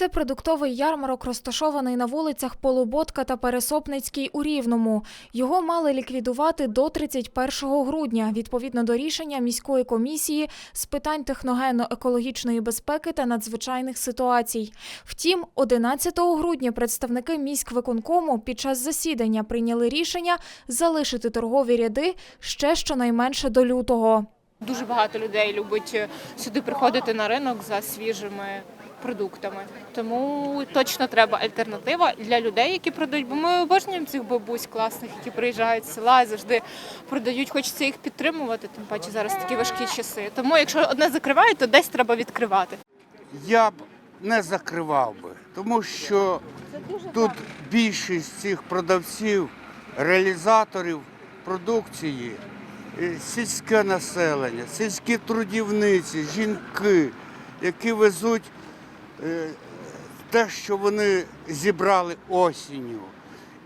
Це продуктовий ярмарок, розташований на вулицях Полуботка та Пересопницькій у Рівному. Його мали ліквідувати до 31 грудня, відповідно до рішення міської комісії з питань техногенно-екологічної безпеки та надзвичайних ситуацій. Втім, 11 грудня представники міськвиконкому під час засідання прийняли рішення залишити торгові ряди ще щонайменше до лютого. Дуже багато людей любить сюди приходити на ринок за свіжими продуктами. Тому точно треба альтернатива для людей, які продають. Бо ми обожнюємо цих бабусь класних, які приїжджають з села завжди продають. Хочеться їх підтримувати. Тим паче зараз такі важкі часи. Тому якщо одне закривають, то десь треба відкривати. Я б не закривав би, тому що тут більшість цих продавців, реалізаторів продукції, е, сільське населення, сільські трудівниці, жінки, які везуть те, що вони зібрали осінню.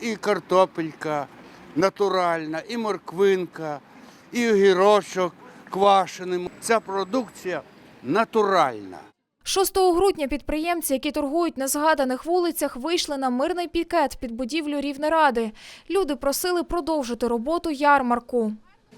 І картопелька натуральна, і морквинка, і огірочок квашений. Ця продукція натуральна. 6 грудня підприємці, які торгують на згаданих вулицях, вийшли на мирний пікет під будівлю Рівнеради. Люди просили продовжити роботу ярмарку.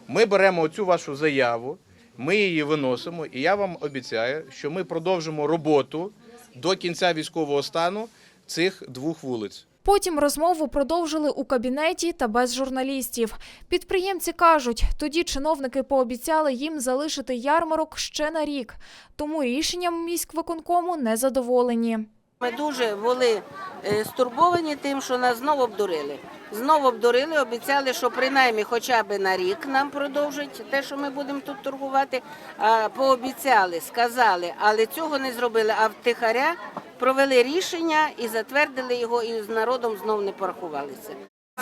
Ми беремо оцю вашу заяву, ми її виносимо, і я вам обіцяю, що ми продовжимо роботу до кінця військового стану цих двох вулиць. Потім розмову продовжили у кабінеті та без журналістів. Підприємці кажуть, тоді чиновники пообіцяли їм залишити ярмарок ще на рік. Тому рішенням міськвиконкому не задоволені. Ми дуже були е, стурбовані тим, що нас знову обдурили. Знову обдурили, обіцяли, що принаймні хоча б на рік нам продовжать те, що ми будемо тут торгувати. А пообіцяли, сказали, але цього не зробили. А втихаря провели рішення і затвердили його, і з народом знов не порахувалися.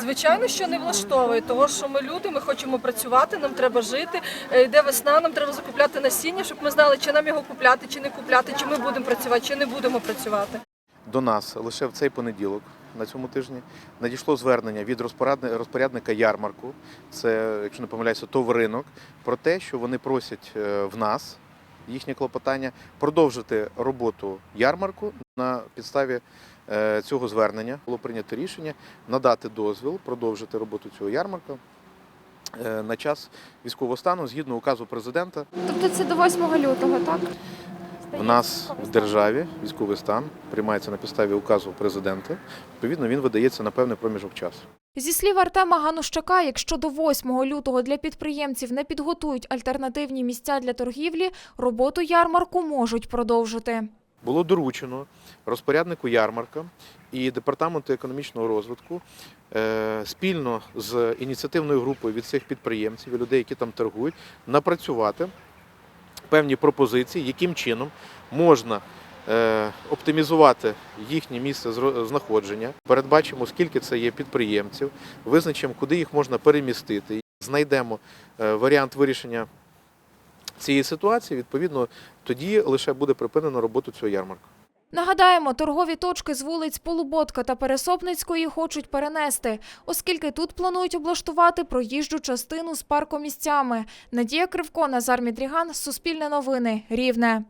Звичайно, що не влаштовує, того що ми люди, ми хочемо працювати, нам треба жити. Е, Йде весна, нам треба закупляти насіння, щоб ми знали, чи нам його купляти, чи не купляти, чи ми будемо працювати, чи не будемо працювати. До нас лише в цей понеділок на цьому тижні надійшло звернення від розпорядни- розпорядника ярмарку, це, якщо не помиляюся, ринок, про те, що вони просять е, в нас їхнє клопотання продовжити роботу ярмарку на підставі цього звернення. Було прийнято рішення надати дозвіл продовжити роботу цього ярмарка е, на час військового стану згідно указу президента. Тобто це до 8 лютого, так? В нас в державі військовий стан приймається на підставі указу президента. Відповідно, він видається на певний проміжок часу. Зі слів Артема Ганущака, якщо до 8 лютого для підприємців не підготують альтернативні місця для торгівлі, роботу ярмарку можуть продовжити. Було доручено розпоряднику ярмарка і департаменту економічного розвитку е, спільно з ініціативною групою від цих підприємців і людей, які там торгують, напрацювати певні пропозиції, яким чином можна е, оптимізувати їхнє місце знаходження. Передбачимо, скільки це є підприємців, визначимо, куди їх можна перемістити. Знайдемо е, варіант вирішення цієї ситуації. Відповідно, тоді лише буде припинено роботу цього ярмарку. Нагадаємо, торгові точки з вулиць Полуботка та Пересопницької хочуть перенести, оскільки тут планують облаштувати проїжджу частину з паркомісцями. Надія Кривко, Назар Мідріган, Суспільне новини, Рівне.